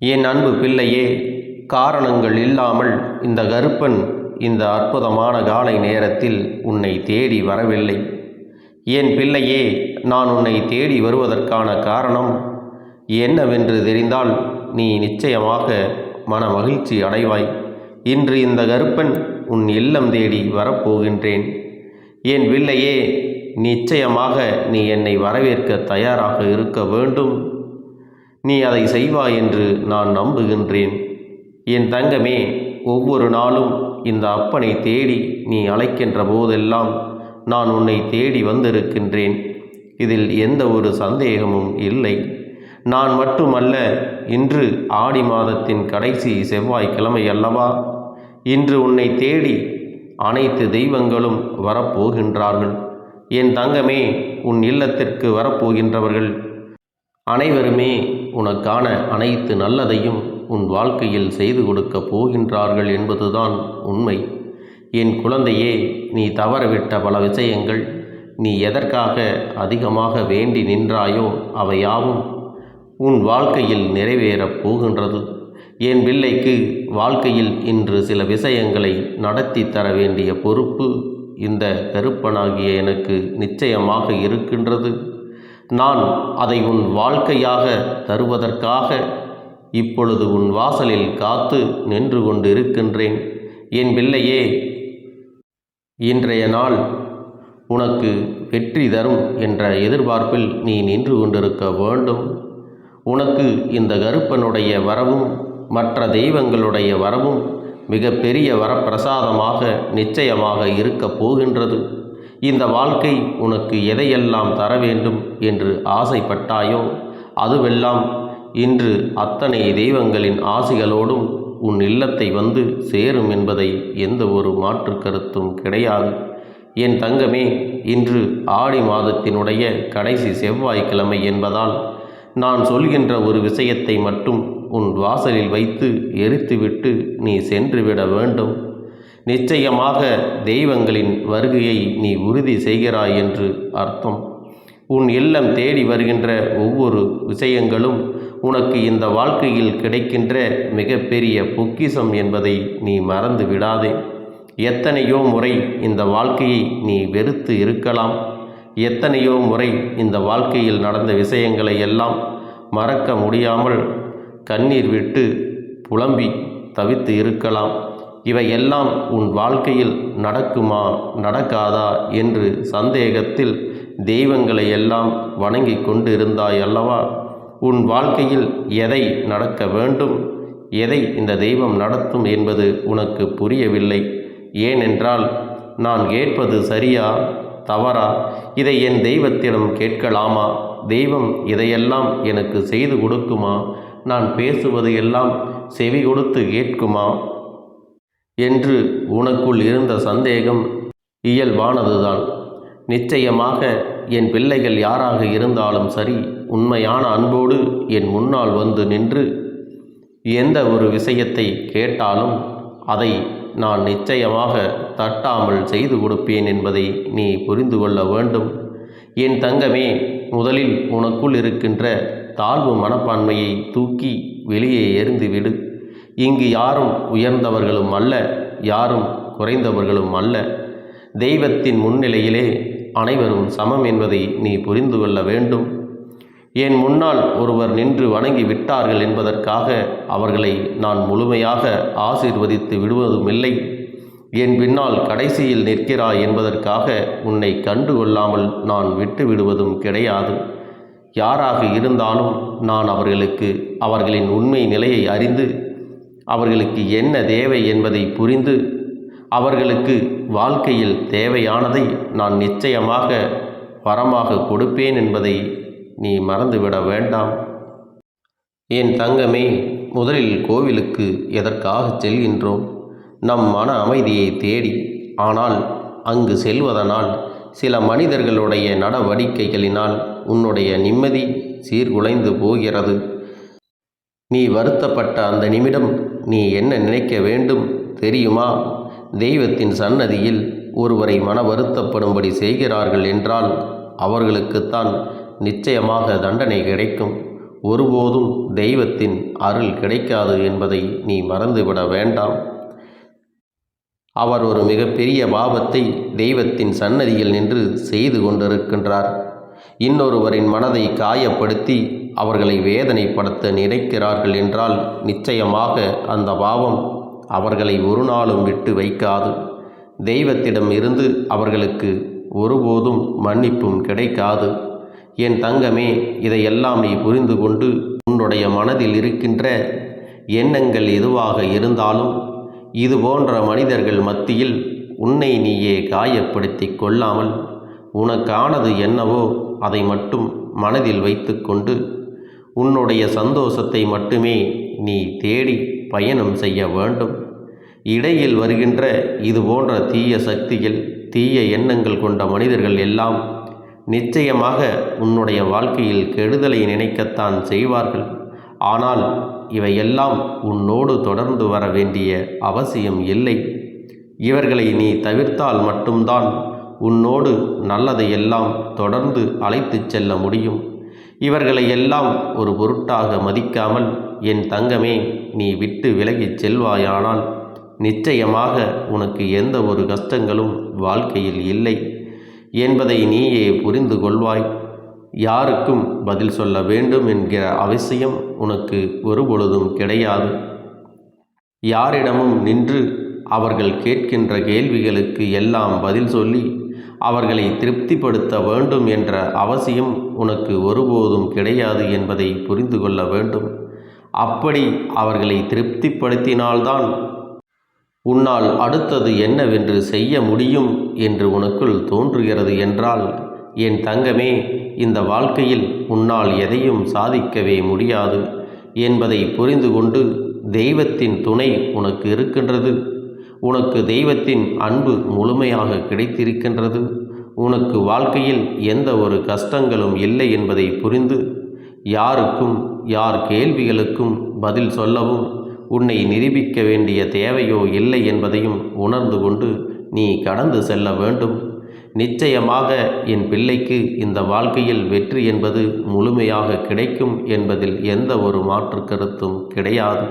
என் அன்பு பிள்ளையே காரணங்கள் இல்லாமல் இந்த கருப்பன் இந்த அற்புதமான காலை நேரத்தில் உன்னை தேடி வரவில்லை. என் பிள்ளையே நான் உன்னை தேடி வருவதற்கான காரணம் என்னவென்று தெரிந்தால் நீ நிச்சயமாக மன மகிழ்ச்சி அடைவாய். இன்று இந்த கருப்பன் உன் இல்லம் தேடி வரப்போகின்றேன். என் பிள்ளையே நிச்சயமாக நீ என்னை வரவேற்க தயாராக இருக்க வேண்டும். நீ அதை செய்வாய் என்று நான் நம்புகின்றேன். என் தங்கமே ஒவ்வொரு நாளும் இந்த அப்பனை தேடி நீ அழைக்கின்ற போதெல்லாம் நான் உன்னை தேடி வந்திருக்கின்றேன். இதில் எந்த ஒரு சந்தேகமும் இல்லை. நான் மட்டுமல்ல இன்று ஆடி மாதத்தின் கடைசி செவ்வாய்க்கிழமை அல்லவா? இன்று உன்னை தேடி அனைத்து தெய்வங்களும் வரப்போகின்றார்கள். என் தங்கமே உன் இல்லத்திற்கு வரப்போகின்றவர்கள் அனைவருமே உனக்கான அனைத்து நல்லதையும் உன் வாழ்க்கையில் செய்து கொடுக்கப் போகின்றார்கள் என்பதுதான் உண்மை. என் குழந்தையே நீ தவறவிட்ட பல விஷயங்கள் நீ எதற்காக அதிகமாக வேண்டி நின்றாயோ அவையாவும் உன் வாழ்க்கையில் நிறைவேறப் போகின்றது. என் பிள்ளைக்கு வாழ்க்கையில் இன்று சில விஷயங்களை நடத்தி தர வேண்டிய பொறுப்பு இந்த கருப்பனாகிய எனக்கு நிச்சயமாக இருக்கின்றது. நான் அதை உன் வாழ்க்கையாக தருவதற்காக இப்பொழுது உன் வாசலில் காத்து நின்று கொண்டிருக்கின்றேன். என் பிள்ளையே இன்றைய நாள் உனக்கு வெற்றி தரும் என்ற எதிர்பார்ப்பில் நீ நின்று கொண்டிருக்க வேண்டும். உனக்கு இந்த கருப்பனுடைய வரவும் மற்ற தெய்வங்களுடைய வரவும் மிகப்பெரிய வரப்பிரசாதமாக நிச்சயமாக இருக்கப் போகின்றது. இந்த வாழ்க்கை உனக்கு எதையெல்லாம் தர வேண்டும் என்று ஆசைப்பட்டாயோ அதுவெல்லாம் இன்று அத்தனை தெய்வங்களின் ஆசிகளோடும் உன் இல்லத்தை வந்து சேரும் என்பதை எந்த ஒரு மாற்று கருத்தும் கிடையாது. என் தங்கமே இன்று ஆடி மாதத்தினுடைய கடைசி செவ்வாய்க்கிழமை என்பதால் நான் சொல்கின்ற ஒரு விஷயத்தை மட்டும் உன் வாசலில் வைத்து எரித்துவிட்டு நீ சென்றுவிட வேண்டும். நிச்சயமாக தெய்வங்களின் வருகையை நீ உறுதி செய்கிறாய் என்று அர்த்தம். உன் இல்லம் தேடி வருகின்ற ஒவ்வொரு விஷயங்களும் உனக்கு இந்த வாழ்க்கையில் கிடைக்கின்ற மிகப்பெரிய பொக்கிஷம் என்பதை நீ மறந்து விடாதே. எத்தனையோ முறை இந்த வாழ்க்கையை நீ வெறுத்து இருக்கலாம். எத்தனையோ முறை இந்த வாழ்க்கையில் நடந்த விஷயங்களை எல்லாம் மறக்க முடியாமல் கண்ணீர் விட்டு புலம்பி தவித்து இருக்கலாம். இவையெல்லாம் உன் வாழ்க்கையில் நடக்குமா நடக்காதா என்று சந்தேகத்தில் தெய்வங்களை எல்லாம் வணங்கி கொண்டு இருந்தாய் அல்லவா உன் வாழ்க்கையில் எதை நடக்க வேண்டும்? எதை இந்த தெய்வம் நடத்தும் என்பது உனக்கு புரியவில்லை. ஏனென்றால் நான் கேட்பது சரியா தவறா? இதை என் தெய்வத்திடம் கேட்கலாமா? தெய்வம் இதையெல்லாம் எனக்கு செய்து கொடுக்குமா? நான் பேசுவது எல்லாம் செவி கொடுத்து கேட்குமா? என்று உனக்குள் இருந்த சந்தேகம் இயல்பானதுதான். நிச்சயமாக என் பிள்ளைகள் யாராக இருந்தாலும் சரி உண்மையான அன்போடு என் முன்னால் வந்து நின்று எந்த ஒரு விஷயத்தை கேட்டாலும் அதை நான் நிச்சயமாக தட்டாமல் செய்து கொடுப்பேன் என்பதை நீ புரிந்து கொள்ள வேண்டும். என் தங்கமே முதலில் உனக்குள் இருக்கின்ற தாழ்வு மனப்பான்மையை தூக்கி வெளியே எறிந்துவிடு இங்கு யாரும் உயர்ந்தவர்களும் அல்ல யாரும் குறைந்தவர்களும் அல்ல. தெய்வத்தின் முன்னிலையிலே அனைவரும் சமம் என்பதை நீ புரிந்து கொள்ள வேண்டும். என் முன்னால் ஒருவர் நின்று வணங்கி விட்டார்கள் என்பதற்காக அவர்களை நான் முழுமையாக ஆசீர்வதித்து விடுவதுமில்லை. என் பின்னால் கடைசியில் நிற்கிறாய் என்பதற்காக உன்னை கண்டுகொள்ளாமல் நான் விட்டு விடுவதும் கிடையாது. யாராக இருந்தாலும் நான் அவர்களுக்கு அவர்களின் உண்மை நிலையை அறிந்து அவர்களுக்கு என்ன தேவை என்பதை புரிந்து அவர்களுக்கு வாழ்க்கையில் தேவையானதை நான் நிச்சயமாக வரமாக கொடுப்பேன் என்பதை நீ மறந்துவிட வேண்டாம். என் தங்கமே முதலில் கோவிலுக்கு எதற்காக செல்கின்றோம்? நம் மன அமைதியை தேடி. ஆனால் அங்கு செல்வதனால் சில மனிதர்களுடைய நடவடிக்கைகளினால் உன்னுடைய நிம்மதி சீர்குலைந்து போகிறது. நீ வருத்தப்பட்ட அந்த நிமிடம் நீ என்ன நினைக்க வேண்டும் தெரியுமா? தெய்வத்தின் சன்னதியில் ஒருவரை மன வருத்தப்படும்படி செய்கிறார்கள் என்றால் அவர்களுக்குத்தான் நிச்சயமாக தண்டனை கிடைக்கும். ஒருபோதும் தெய்வத்தின் அருள் கிடைக்காது என்பதை நீ மறந்துவிட வேண்டாம். அவர் ஒரு மிகப்பெரிய பாவத்தை தெய்வத்தின் சன்னதியில் நின்று செய்து கொண்டிருக்கின்றார். இன்னொருவரின் மனதை காயப்படுத்தி அவர்களை வேதனைப்படுத்த நினைக்கிறார்கள் என்றால் நிச்சயமாக அந்த பாவம் அவர்களை ஒரு நாளும் விட்டு வைக்காது. தெய்வத்திடம் இருந்து அவர்களுக்கு ஒருபோதும் மன்னிப்பும் கிடைக்காது. என் தங்கமே இதையெல்லாம் நீ புரிந்து கொண்டு உன்னுடைய மனதில் இருக்கின்ற எண்ணங்கள் எதுவாக இருந்தாலும் இது போன்ற மனிதர்கள் மத்தியில் உன்னை நீயே காயப்படுத்தி கொள்ளாமல் உனக்கானது என்னவோ அதை மட்டும் மனதில் வைத்துக்கொண்டு உன்னுடைய சந்தோஷத்தை மட்டுமே நீ தேடி பயணம் செய்ய வேண்டும். இடையில் வருகின்ற இது போன்ற தீய சக்திகள் தீய எண்ணங்கள் கொண்ட மனிதர்கள் எல்லாம் நிச்சயமாக உன்னுடைய வாழ்க்கையில் கெடுதலை நினைக்கத்தான் செய்வார்கள். ஆனால் இவையெல்லாம் உன்னோடு தொடர்ந்து வர வேண்டிய அவசியம் இல்லை. இவர்களை நீ தவிர்த்தால் மட்டும்தான் உன்னோடு நல்லதையெல்லாம் தொடர்ந்து அழைத்துச் செல்ல முடியும். இவர்களை எல்லாம் ஒரு பொருட்டாக மதிக்காமல் என் தங்கமே நீ விட்டு விலகிச் செல்வாயானால் நிச்சயமாக உனக்கு எந்த ஒரு கஷ்டங்களும் வாழ்க்கையில் இல்லை என்பதை நீயே புரிந்து கொள்வாய். யாருக்கும் பதில் சொல்ல வேண்டும் என்கிற அவசியம் உனக்கு ஒருபொழுதும் கிடையாது. யாரிடமும் நின்று அவர்கள் கேட்கின்ற கேள்விகளுக்கு எல்லாம் பதில் சொல்லி அவர்களை திருப்திப்படுத்த வேண்டும் என்ற அவசியம் உனக்கு ஒருபோதும் கிடையாது என்பதை புரிந்து கொள்ள வேண்டும். அப்படி அவர்களை திருப்திப்படுத்தினால்தான் உன்னால் அடுத்தது என்னவென்று செய்ய முடியும் என்று உனக்குள் தோன்றுகிறது என்றால் என் தங்கமே இந்த வாழ்க்கையில் உன்னால் எதையும் சாதிக்கவே முடியாது என்பதை புரிந்து கொண்டு தெய்வத்தின் துணை உனக்கு இருக்கின்றது. உனக்கு தெய்வத்தின் அன்பு முழுமையாக கிடைத்திருக்கின்றது. உனக்கு வாழ்க்கையில் எந்த ஒரு கஷ்டங்களும் இல்லை என்பதை புரிந்து யாருக்கும் யார் கேள்விகளுக்கும் பதில் சொல்லவும் உன்னை நிரூபிக்க வேண்டிய தேவையோ இல்லை என்பதையும் உணர்ந்து கொண்டு நீ கடந்து செல்ல வேண்டும். நிச்சயமாக என் பிள்ளைக்கு இந்த வாழ்க்கையில் வெற்றி என்பது முழுமையாக கிடைக்கும் என்பதில் எந்த ஒரு மாற்று கருத்தும் கிடையாது.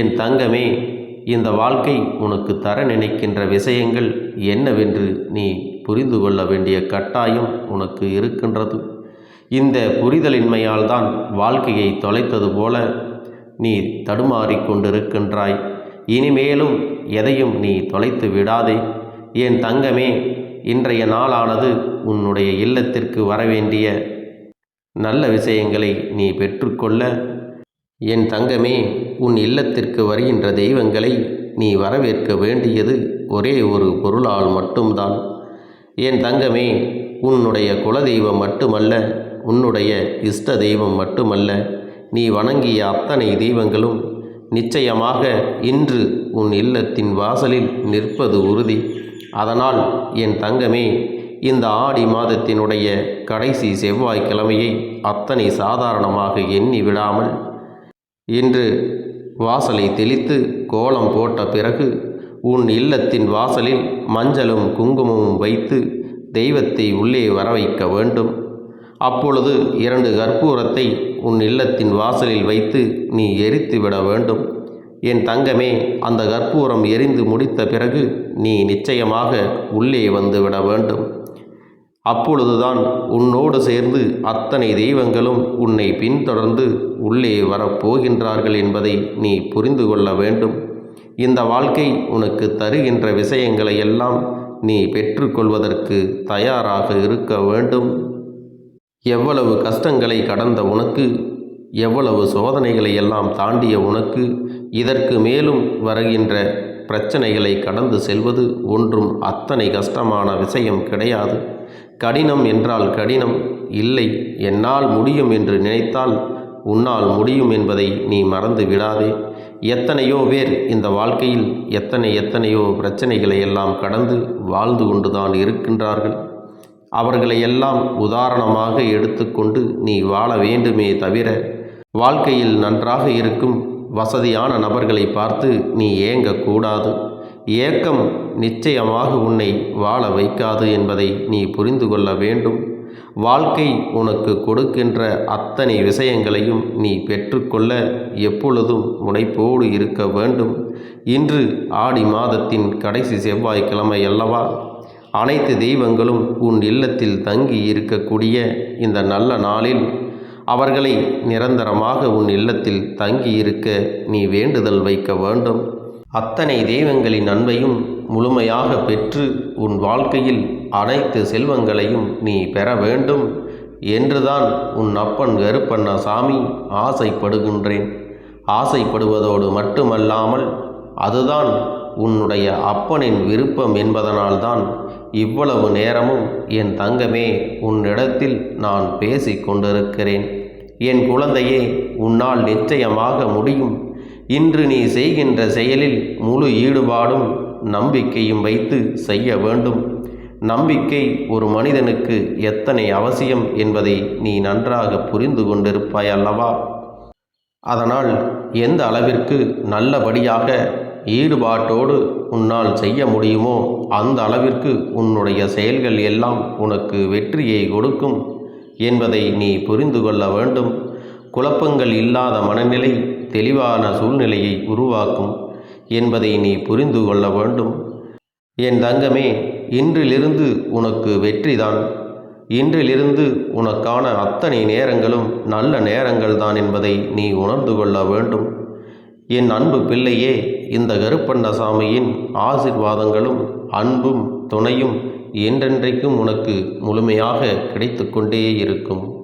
என் தங்கமே இந்த வாழ்க்கை உனக்கு தர நினைக்கின்ற விஷயங்கள் என்னவென்று நீ புரிந்து கொள்ள வேண்டிய கட்டாயம் உனக்கு இருக்கின்றது. இந்த புரிதலின்மையால் தான் வாழ்க்கையை தொலைத்தது போல நீ தடுமாறிக்கொண்டிருக்கின்றாய் இனிமேலும் எதையும் நீ தொலைத்து விடாதே. என் தங்கமே இன்றைய நாளானது உன்னுடைய இல்லத்திற்கு வரவேண்டிய நல்ல விஷயங்களை நீ பெற்றுக்கொள்ள என் தங்கமே உன் இல்லத்திற்கு வருகின்ற தெய்வங்களை நீ வரவேற்க வேண்டியது ஒரே ஒரு பொருளால் மட்டும்தான். என் தங்கமே உன்னுடைய குலதெய்வம் மட்டுமல்ல உன்னுடைய இஷ்ட தெய்வம் மட்டுமல்ல நீ வணங்கிய அத்தனை தெய்வங்களும் நிச்சயமாக இன்று உன் இல்லத்தின் வாசலில் நிற்பது உறுதி. அதனால் என் தங்கமே இந்த ஆடி மாதத்தினுடைய கடைசி செவ்வாய்க்கிழமையை அத்தனை சாதாரணமாக எண்ணி விடாமல் இன்று வாசலை தெளித்து கோலம் போட்ட பிறகு உன் இல்லத்தின் வாசலில் மஞ்சளும் குங்குமமும் வைத்து தெய்வத்தை உள்ளே வர வைக்க வேண்டும். அப்பொழுது இரண்டு கற்பூரத்தை உன் இல்லத்தின் வாசலில் வைத்து நீ எரித்து விட வேண்டும். என் தங்கமே அந்த கற்பூரம் எரிந்து முடித்த பிறகு நீ நிச்சயமாக உள்ளே வந்து விட வேண்டும். அப்பொழுதுதான் உன்னோடு சேர்ந்து அத்தனை தெய்வங்களும் உன்னை பின்தொடர்ந்து உள்ளே வரப்போகின்றார்கள் என்பதை நீ புரிந்து கொள்ள வேண்டும். இந்த வாழ்க்கை உனக்கு தருகின்ற விஷயங்களை எல்லாம் நீ பெற்றுக்கொள்வதற்கு தயாராக இருக்க வேண்டும். எவ்வளவு கஷ்டங்களை கடந்த உனக்கு எவ்வளவு சோதனைகளை எல்லாம் தாண்டிய உனக்கு இதற்கு மேலும் வருகின்ற பிரச்சனைகளை கடந்து செல்வது ஒன்றும் அத்தனை கஷ்டமான விஷயம் கிடையாது. கடினம் என்றால் கடினம் இல்லை என்னால் முடியும் என்று நினைத்தால் உன்னால் முடியும் என்பதை நீ மறந்து விடாதே. எத்தனையோ பேர் இந்த வாழ்க்கையில் எத்தனை எத்தனையோ பிரச்சனைகளை எல்லாம் கடந்து வாழ்ந்து கொண்டுதான் இருக்கின்றார்கள். அவர்களை எல்லாம் உதாரணமாக எடுத்துக்கொண்டு நீ வாழ வேண்டுமே தவிர வாழ்க்கையில் நன்றாக இருக்கும் வசதியான நபர்களை பார்த்து நீ ஏங்கக்கூடாது. ஏக்கம் நிச்சயமாக உன்னை வாழ வைக்காது என்பதை நீ புரிந்து கொள்ள வேண்டும். வாழ்க்கை உனக்கு கொடுக்கின்ற அத்தனை விஷயங்களையும் நீ பெற்றுக்கொள்ள எப்பொழுதும் முனைப்போடு இருக்க வேண்டும். இன்று ஆடி மாதத்தின் கடைசி செவ்வாய்க்கிழமை அல்லவா? அனைத்து தெய்வங்களும் உன் இல்லத்தில் தங்கி இருக்கக்கூடிய இந்த நல்ல நாளில் அவர்களை நிரந்தரமாக உன் இல்லத்தில் தங்கியிருக்க நீ வேண்டுதல் வைக்க வேண்டும். அத்தனை தெய்வங்களின் அன்பையும் முழுமையாக பெற்று உன் வாழ்க்கையில் அனைத்து செல்வங்களையும் நீ பெற வேண்டும் என்றுதான் உன் அப்பன் கருப்பண்ண சாமி ஆசைப்படுகின்றேன். ஆசைப்படுவதோடு மட்டுமல்லாமல் அதுதான் உன்னுடைய அப்பனின் விருப்பம் என்பதனால்தான் இவ்வளவு நேரமும் என் தங்கமே உன்னிடத்தில் நான் பேசிக் கொண்டிருக்கிறேன் என் குழந்தையே உன்னால் நிச்சயமாக முடியும். இன்று நீ செய்கின்ற செயலில் முழு ஈடுபாடும் நம்பிக்கையும் வைத்து செய்ய வேண்டும். நம்பிக்கை ஒரு மனிதனுக்கு எத்தனை அவசியம் என்பதை நீ நன்றாக புரிந்து கொண்டிருப்பாய் அல்லவா? அதனால் எந்த அளவிற்கு நல்லபடியாக ஈடுபாட்டோடு உன்னால் செய்ய முடியுமோ அந்த அளவிற்கு உன்னுடைய செயல்கள் எல்லாம் உனக்கு வெற்றியை கொடுக்கும் என்பதை நீ புரிந்து கொள்ள வேண்டும். குழப்பங்கள் இல்லாத மனநிலை தெளிவான சூழ்நிலையை உருவாக்கும் என்பதை நீ புரிந்து கொள்ள வேண்டும். என் தங்கமே இன்றிலிருந்து உனக்கு வெற்றிதான். இன்றிலிருந்து உனக்கான அத்தனை நேரங்களும் நல்ல நேரங்கள்தான் என்பதை நீ உணர்ந்து கொள்ள வேண்டும். என் அன்பு பிள்ளையே இந்த கருப்பண்ணசாமியின் ஆசிர்வாதங்களும் அன்பும் துணையும் என்றென்றைக்கும் உனக்கு முழுமையாக கிடைத்து கொண்டே இருக்கும்.